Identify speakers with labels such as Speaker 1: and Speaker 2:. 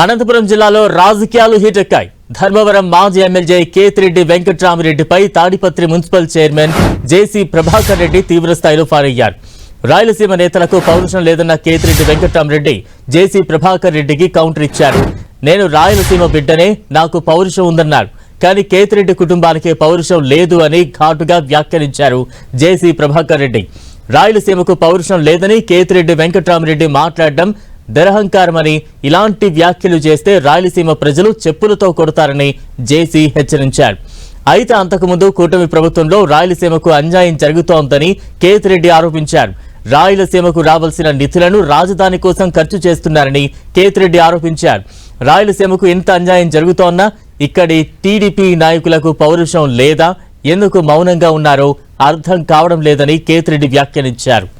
Speaker 1: అనంతపురం జిల్లాలో రాజకీయాలు హీటెక్కాయి. ధర్మవరం మాజీ MLA Ketireddy వెంకట్రామిరెడ్డిపై Tadipatri municipal chairman JC Prabhakar Reddy తీవ్రస్థాయిలో ఫైర్ రాయలసీమ నేతలకు పౌరుషం లేదన్న కేతిరెడ్డి వెంకట్రామరెడ్డి జేసీ ప్రభాకర్ రెడ్డికి కౌంటర్ ఇచ్చారు. నేను రాయలసీమ బిడ్డనే నాకు పౌరుషం ఉందన్నారు. కానీ కేతిరెడ్డి కుటుంబానికి పౌరుషం లేదు అని ఘాటుగా వ్యాఖ్యానించారు జేసీ ప్రభాకర్ రెడ్డి. రాయలసీమకు పౌరుషం లేదని కేతిరెడ్డి వెంకట్రామరెడ్డి మాట్లాడడం దురహంకారమని ఇలాంటి వ్యాఖ్యలు చేస్తే రాయలసీమ ప్రజలు చెప్పులతో కొడతారని జేసీ హెచ్చరించారు. అయితే అంతకుముందు కూటమి ప్రభుత్వంలో రాయలసీమకు అన్యాయం జరుగుతోందని కేతిరెడ్డి ఆరోపించారు. రాయలసీమకు రావాల్సిన నిధులను రాజధాని కోసం ఖర్చు చేస్తున్నారని కేతిరెడ్డి ఆరోపించారు. రాయలసీమకు ఇంత అన్యాయం జరుగుతోన్నా ఇక్కడి టీడీపీ నాయకులకు పౌరుషం లేదా? ఎందుకు మౌనంగా ఉన్నారో అర్థం కావడం లేదని కేతిరెడ్డి వ్యాఖ్యానించారు.